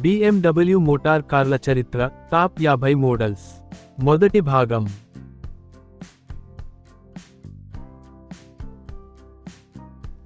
BMW motor కార్ల చరిత్ర top యాభై మోడల్స్. మొదటి భాగం.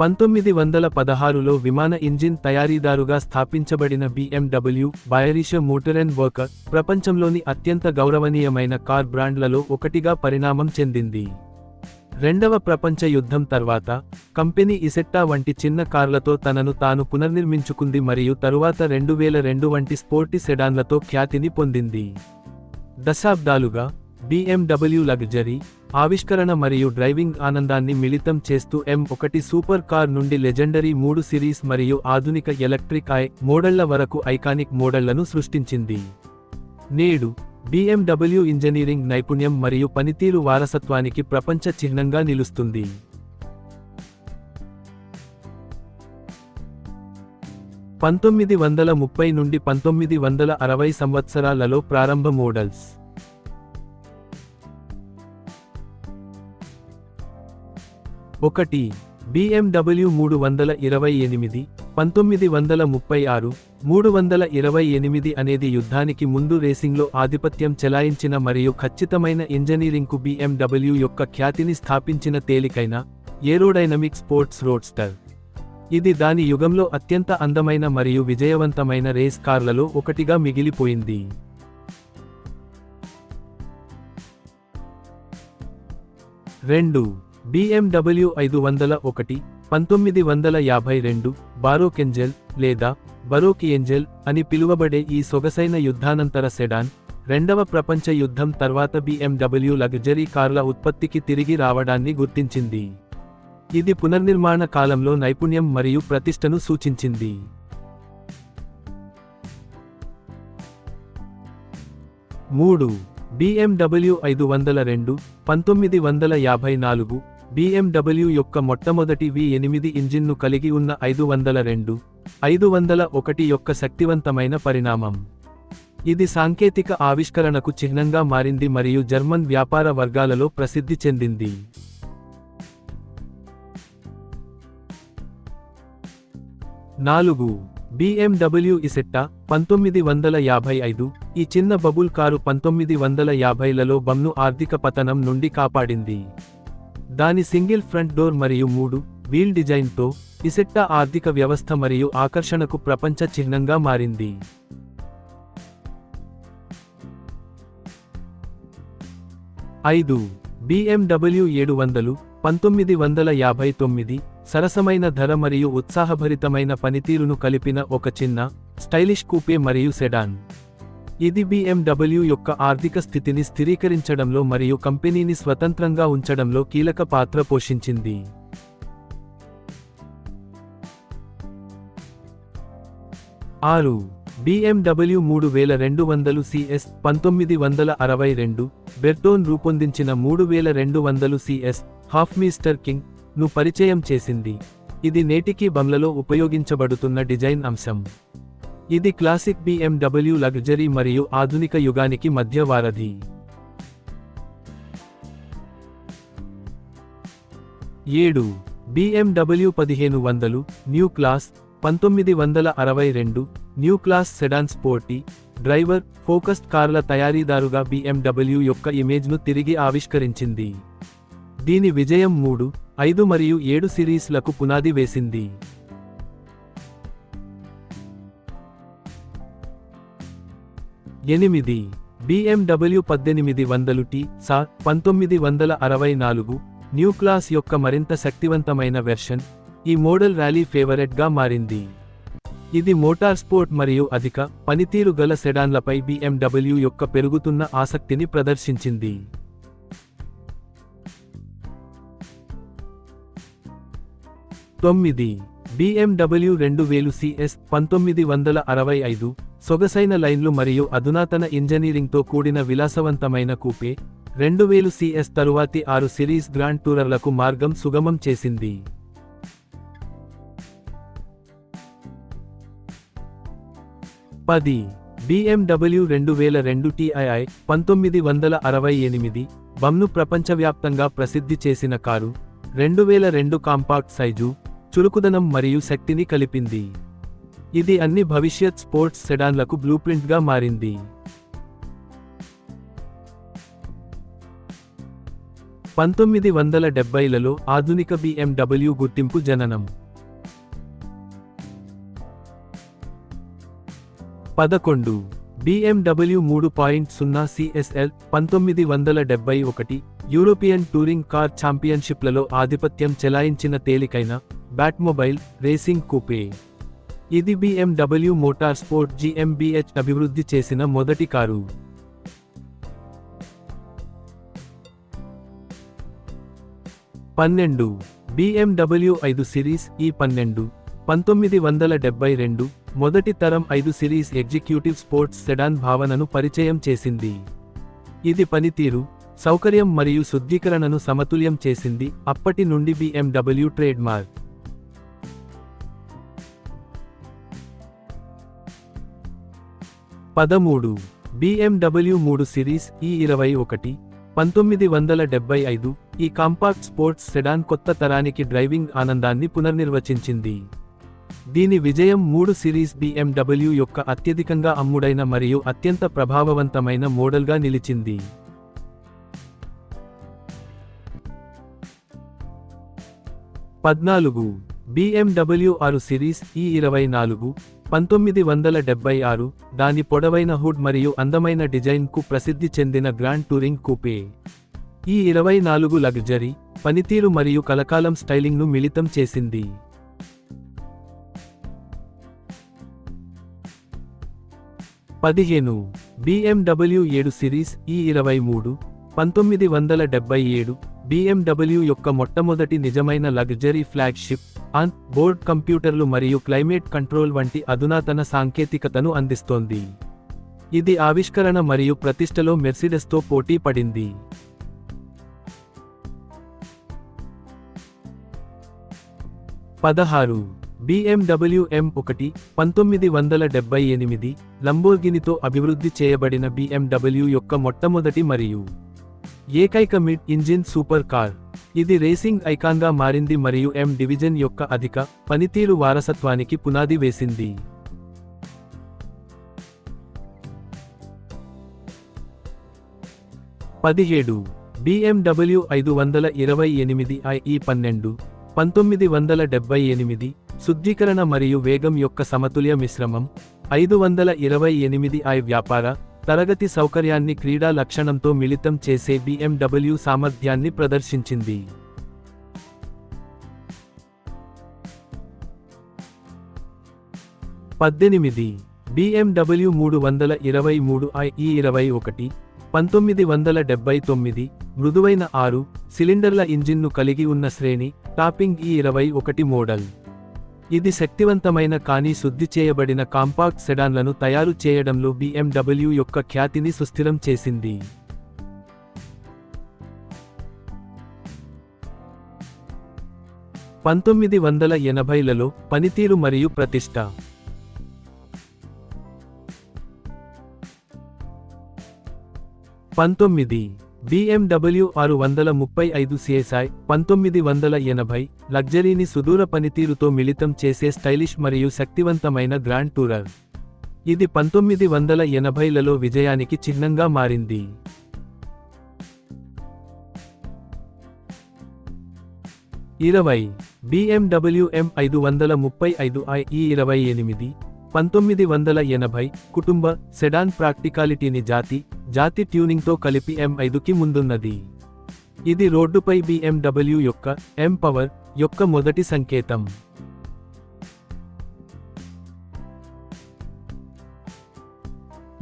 పంతొమ్మిది వందల పదహారులో విమాన ఇంజిన్ తయారీదారుగా స్థాపించబడిన BMW Bayerische motor and worker ప్రపంచంలోని అత్యంత గౌరవనీయమైన కార్ బ్రాండ్లలో ఒకటిగా పరిణామం చెందింది. రెండవ ప్రపంచ యుద్ధం తర్వాత కంపెనీ ఇసెట్టా వంటి చిన్న కార్లతో తనను తాను పునర్నిర్మించుకుంది మరియు తరువాత రెండు వేల రెండు వంటి స్పోర్టి సెడాన్లతో ఖ్యాతిని పొందింది. దశాబ్దాలుగా బీఎండబ్ల్యూ లగ్జరీ ఆవిష్కరణ మరియు డ్రైవింగ్ ఆనందాన్ని మిళితం చేస్తూ ఎం ఒకటి సూపర్ కార్ నుండి లెజెండరీ మూడు సిరీస్ మరియు ఆధునిక ఎలక్ట్రిక్ ఐ మోడళ్ళ వరకు ఐకానిక్ మోడళ్ళను సృష్టించింది. నేడు BMW ఇంజనీరింగ్ నైపుణ్యం మరియు పనితీరు వారసత్వానికి ప్రపంచ చిహ్నంగా నిలుస్తుంది. పంతొమ్మిది వందల ముప్పై నుండి పంతొమ్మిది వందల అరవై సంవత్సరాలలో ప్రారంభ మోడల్స్. ఒకటి BMW మూడు వందల ఇరవై ఎనిమిది పంతొమ్మిది వందల ముప్పై ఆరు మూడు వందల ఇరవై ఎనిమిది అనేది యుద్ధానికి ముందు రేసింగ్లో ఆధిపత్యం చెలాయించిన మరియు ఖచ్చితమైన ఇంజనీరింగ్కు బీఎండబ్ల్యూ యొక్క ఖ్యాతిని స్థాపించిన తేలికైన ఏరోడైనమిక్ స్పోర్ట్స్ రోడ్స్టర్. ఇది దాని యుగంలో అత్యంత అందమైన మరియు విజయవంతమైన రేస్ కార్లలో ఒకటిగా మిగిలిపోయింది. రెండు బిఎండబ్ల్యూ ఐదు వందల ఒకటి పంతొమ్మిది వందల యాభై రెండు బారోకెంజెల్ లేదా బరోకియంజెల్ అని పిలువబడే ఈ సొగసైన యుద్ధానంతర సెడాన్ రెండవ ప్రపంచ యుద్ధం తర్వాత బిఎండబ్ల్యూ లగ్జరీ కార్ల ఉత్పత్తికి తిరిగి రావడాన్ని గుర్తించింది. ఇది పునర్నిర్మాణ కాలంలో నైపుణ్యం మరియు ప్రతిష్టను సూచించింది. మూడు బిఎండబ్ల్యూ ఐదు వందల రెండు పంతొమ్మిది వందల యాభై నాలుగు బీఎండబ్ల్యూ యొక్క మొట్టమొదటి వి ఎనిమిది ఇంజిన్ను కలిగి ఉన్న ఐదు వందల రెండు ఐదు వందల ఒకటి యొక్క శక్తివంతమైన పరిణామం. ఇది సాంకేతిక ఆవిష్కరణకు చిహ్నంగా మారింది మరియు జర్మన్ వ్యాపార వర్గాలలో ప్రసిద్ధి చెందింది. నాలుగు. BMW ఇసెట్టా పంతొమ్మిది వందల యాభై ఐదు ఈ చిన్న బబుల్ కారు పంతొమ్మిది వందల యాభైలలో బమ్ను ఆర్థిక పతనం నుండి కాపాడింది. దాని సింగిల్ ఫ్రంట్ డోర్ మరియు మూడు వీల్ డిజైన్తో ఇసెట్టా ఆర్థిక వ్యవస్థ మరియు ఆకర్షణకు ప్రపంచ చిహ్నంగా మారింది. ఐదు బిఎండబ్ల్యూ ఏడు వందలు పంతొమ్మిది వందల యాభై తొమ్మిది సరసమైన ధర మరియు ఉత్సాహభరితమైన పనితీరును కలిపిన ఒక చిన్న స్టైలిష్ కూపే మరియు సెడాన్. ఇది BMW యొక్క ఆర్థిక స్థితిని స్థిరీకరించడంలో మరియు కంపెనీని స్వతంత్రంగా ఉంచడంలో కీలక పాత్ర పోషించింది. ఆరు. బిఎండబ్ల్యూ మూడు వేల రెండు వందలు సిఎస్ పంతొమ్మిది వందల అరవై రెండు. బెర్టోన్ రూపొందించిన మూడు వేల రెండు వందలు సిఎస్ హాఫ్మీస్టర్ కింగ్ను పరిచయం చేసింది. ఇది నేటికీ బంగ్లలో ఉపయోగించబడుతున్న డిజైన్ అంశం. ఇది క్లాసిక్ బిఎండబ్ల్యూ లగ్జరీ మరియు ఆధునిక యుగానికి మధ్య వారధి. ఏడు. బిఎండబ్ల్యూ పదిహేను వందలు న్యూ క్లాస్ పంతొమ్మిది వందల అరవై రెండు new class sedan sporty driver focused కార్ల తయారీదారుగా బిఎండబ్ల్యూ యొక్క ఇమేజ్ను తిరిగి ఆవిష్కరించింది. దీని విజయం మూడు ఐదు మరియు ఏడు సిరీస్లకు పునాది వేసింది. ఎనిమిది బిఎండబ్ల్యూ పద్దెనిమిది వందలు టి సా పంతొమ్మిది వందల అరవై నాలుగు న్యూ క్లాస్ యొక్క మరింత శక్తివంతమైన వెర్షన్ ఈ మోడల్ ర్యాలీ ఫేవరెట్గా మారింది. ఇది మోటార్ స్పోర్ట్ మరియు అధిక పనితీరు గల సెడాన్లపై బిఎండబ్ల్యూ యొక్క పెరుగుతున్న ఆసక్తిని ప్రదర్శించింది. తొమ్మిది బిఎండబ్ల్యూ రెండు వేలు సిఎస్ పంతొమ్మిది వందల అరవై ఐదు సొగసైన లైన్లు మరియు అధునాతన ఇంజనీరింగ్తో కూడిన విలాసవంతమైన కూపే రెండు వేలు సిఎస్ తరువాతి ఆరు సిరీస్ గ్రాండ్ టూరర్లకు మార్గం సుగమం చేసింది. పది బిఎండబ్ల్యూ రెండు వేల రెండు టిఐఐ పంతొమ్మిది వందల అరవై ఎనిమిది బమ్ను ప్రపంచవ్యాప్తంగా ప్రసిద్ధి చేసిన కారు రెండు వేల రెండు కాంపాక్ట్ సైజు చురుకుదనం మరియు శక్తిని కలిపింది. ఇది అన్ని భవిష్యత్ స్పోర్ట్స్ సెడాన్లకు బ్లూప్రింట్గా మారింది. పంతొమ్మిది వందల డెబ్బైలలో ఆధునిక బిఎండబ్ల్యూ గుర్తింపు జననం. పదకొండు. బిఎండబ్ల్యూ మూడు పాయింట్ సున్నా సిఎస్ఎల్ పంతొమ్మిది వందల డెబ్బై ఒకటి యూరోపియన్ టూరింగ్ కార్ ఛాంపియన్షిప్లలో ఆధిపత్యం చెలాయించిన తేలికైన బ్యాట్మొబైల్ రేసింగ్ కూపే. ఇది బిఎండబ్ల్యూ మోటార్ స్పోర్ట్ జిఎంబిహెచ్ అభివృద్ధి చేసిన మొదటి కారు. పన్నెండు. బిఎండబ్ల్యూ ఐదు సిరీస్ ఈ పన్నెండు. పంతొమ్మిది వందల డెబ్బై రెండు మొదటి తరం ఐదు సిరీస్ ఎగ్జిక్యూటివ్ స్పోర్ట్స్ సెడాన్ భావనను పరిచయం చేసింది. ఇది పనితీరు సౌకర్యం మరియు శుద్ధీకరణను సమతుల్యం చేసింది అప్పటి నుండి బిఎండబ్ల్యూ ట్రేడ్ పదమూడు బీఎండబ్ల్యూ మూడు సిరీస్ ఈ ఇరవై ఒకటి పంతొమ్మిది వందల డెబ్బై ఐదు ఈ కాంపాక్ట్ స్పోర్ట్స్ సెడాన్ కొత్త తరానికి డ్రైవింగ్ ఆనందాన్ని పునర్నిర్వచించింది. దీని విజయం మూడు సిరీస్ BMW యొక్క అత్యధికంగా అమ్ముడైన మరియు అత్యంత ప్రభావవంతమైన మోడల్గా నిలిచింది. పద్నాలుగు BMW ఆరు సిరీస్ ఈ ఇరవై నాలుగు పంతొమ్మిది వందల డెబ్బై ఆరు దాని పొడవైన హుడ్ మరియు అందమైన డిజైన్కు ప్రసిద్ధి చెందిన గ్రాండ్ టూరింగ్ కూపే. ఈ ఇరవై నాలుగు లగ్జరీ పనితీరు మరియు కలకాలం స్టైలింగ్ను మిళితం చేసింది. పదిహేను బిఎండబ్ల్యూ ఏడు సిరీస్ ఈ ఇరవై మూడు పంతొమ్మిది వందల డెబ్బై ఏడు బీఎండబ్ల్యూ యొక్క మొట్టమొదటి నిజమైన లగ్జరీ ఫ్లాగ్షిప్ ఆన్ బోర్డ్ కంప్యూటర్లు మరియు క్లైమేట్ కంట్రోల్ వంటి అధునాతన సాంకేతికతను అందిస్తోంది. ఇది ఆవిష్కరణ మరియు ప్రతిష్టలో మెర్సిడెస్తో పోటీ పడింది. పదహారు. BMW ఎం ఒకటి పంతొమ్మిది వందల డెబ్బై ఎనిమిది లంబోర్గినితో అభివృద్ధి చేయబడిన బీఎండబ్ల్యూ యొక్క మొట్టమొదటి మరియు ఏకైక మిడ్ ఇంజిన్ సూపర్ కార్. ఇది రేసింగ్ ఐకాన్గా మారింది మరియు ఎం డివిజన్ యొక్క అధిక పనితీరు వారసత్వానికి పునాది వేసింది. పదిహేడు. బిఎండబ్ల్యూ ఐదు వందల ఇరవై ఎనిమిది ఐఈ e పన్నెండు పంతొమ్మిది వందల డెబ్బై ఎనిమిది శుద్ధీకరణ మరియు వేగం యొక్క సమతుల్య మిశ్రమం ఐదు వందల ఇరవై ఎనిమిది ఐ వ్యాపార తరగతి సౌకర్యాన్ని క్రీడా లక్షణంతో మిళితం చేసే బీఎండబ్ల్యూ సామర్థ్యాన్ని ప్రదర్శించింది. పద్దెనిమిది. బిఎండబ్ల్యూ మూడు వందల ఇరవై మూడు ఐఈ ఇరవై ఒకటి పంతొమ్మిది వందల డెబ్బై తొమ్మిది మృదువైన ఆరు సిలిండర్ల ఇంజిన్ను కలిగి ఉన్న శ్రేణి టాపింగ్ ఈ ఇరవై ఒకటి మోడల్. ఇది శక్తివంతమైన కానీ శుద్ధి చేయబడిన కాంపాక్ట్ సెడాన్లను తయారు చేయడంలో బీఎండబ్ల్యూ యొక్క ఖ్యాతిని సుస్థిరం చేసింది. పంతొమ్మిది వందల ఎనభైలలో పనితీరు మరియు ప్రతిష్ట. పంతొమ్మిది. బీఎండబ్ల్యూ ఆరు వందల ముప్పై ఐదు సిఎస్ఐ పంతొమ్మిది వందల ఎనభై లగ్జరీని సుదూర పనితీరుతో మిళితం చేసే స్టైలిష్ మరియు శక్తివంతమైన గ్రాండ్ టూరర్. ఇది పంతొమ్మిది వందల ఎనభైలలో విజయానికి చిహ్నంగా మారింది. ఇరవై BMW ఎం ఐదు వందల ముప్పై ఐదు ఐఈ ఇరవై ఎనిమిది పంతొమ్మిది వందల ఎనభై కుటుంబ సెడాన్ ప్రాక్టికాలిటీని జాతి జాతి ట్యూనింగ్తో కలిపి ఎం ఐదుకి ముందున్నది. ఇది రోడ్డుపై బిఎండబ్ల్యూ యొక్క ఎం పవర్ యొక్క మొదటి సంకేతం.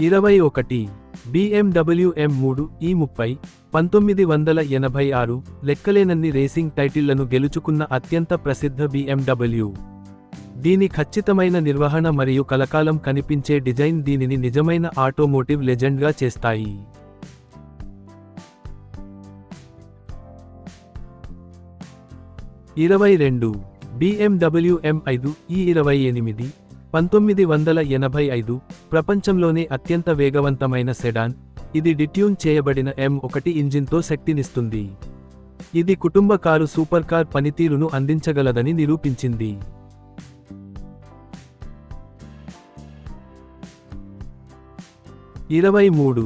ఇరవై ఒకటి. బిఎండబ్ల్యూ ఎం మూడు ఈ ముప్పై పంతొమ్మిది వందల ఎనభై ఆరు లెక్కలేనన్ని రేసింగ్ టైటిళ్ళను గెలుచుకున్న అత్యంత ప్రసిద్ధ బిఎండబ్ల్యూ దీని ఖచ్చితమైన నిర్వహణ మరియు కలకాలం కనిపించే డిజైన్ దీనిని నిజమైన ఆటోమోటివ్ లెజెండ్గా చేస్తాయి. ఇరవై రెండు. బిఎండబ్ల్యూ ఎం ఐదు ఈ ఇరవై ఎనిమిది పంతొమ్మిది వందల ఎనభై ఐదు ప్రపంచంలోనే అత్యంత వేగవంతమైన సెడాన్ ఇది డిట్యూన్ చేయబడిన ఎం ఒకటి ఇంజిన్తో శక్తినిస్తుంది. ఇది కుటుంబ కారు సూపర్ కార్ పనితీరును అందించగలదని నిరూపించింది. ఇరవై మూడు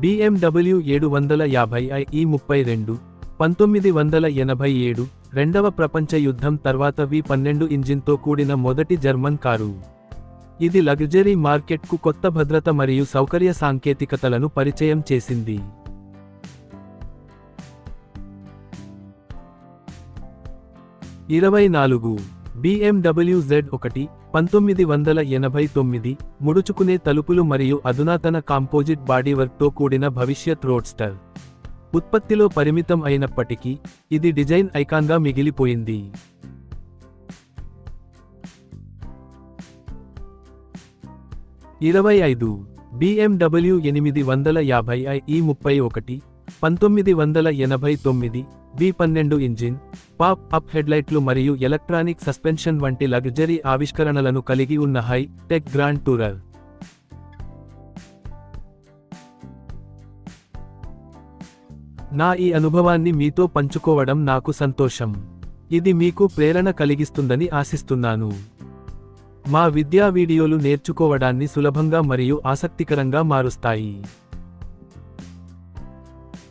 బిఎండబ్ల్యూ ఏడు వందల యాభై ఐఈ e ముప్పై రెండు పంతొమ్మిది వందల ఎనభై ఏడు రెండవ ప్రపంచ యుద్ధం తర్వాత వి పన్నెండు ఇంజిన్తో కూడిన మొదటి జర్మన్ కారు. ఇది లగ్జరీ మార్కెట్కు కొత్త భద్రత మరియు సౌకర్య సాంకేతికతలను పరిచయం చేసింది. ఇరవై నాలుగు బిఎండబ్ల్యూ జెడ్ ఒకటి పంతొమ్మిది వందల ఎనభై తొమ్మిది ముడుచుకునే తలుపులు మరియు అధునాతన కాంపోజిట్ బాడీవర్క్తో కూడిన భవిష్యత్ రోడ్స్టర్. ఉత్పత్తిలో పరిమితం అయినప్పటికీ ఇది డిజైన్ ఐకాన్గా మిగిలిపోయింది. ఇరవై ఐదు బిఎండబ్ల్యూ ఎనిమిది వందల యాభై ఈ ముప్పై ఒకటి పంతొమ్మిది వందల ఎనభై తొమ్మిది బి పన్నెండు ఇంజిన్ పాప్ అప్ హెడ్లైట్లు మరియు ఎలక్ట్రానిక్ సస్పెన్షన్ వంటి లగ్జరీ ఆవిష్కరణలను కలిగి ఉన్న హై టెక్ గ్రాండ్ టూరర్ నా ఈ అనుభవాన్ని మీతో పంచుకోవడం నాకు సంతోషం. ఇది మీకు ప్రేరణ కలిగిస్తుందని ఆశిస్తున్నాను. మా విద్యా వీడియోలు నేర్చుకోవడాన్ని సులభంగా మరియు ఆసక్తికరంగా మారుస్తాయి.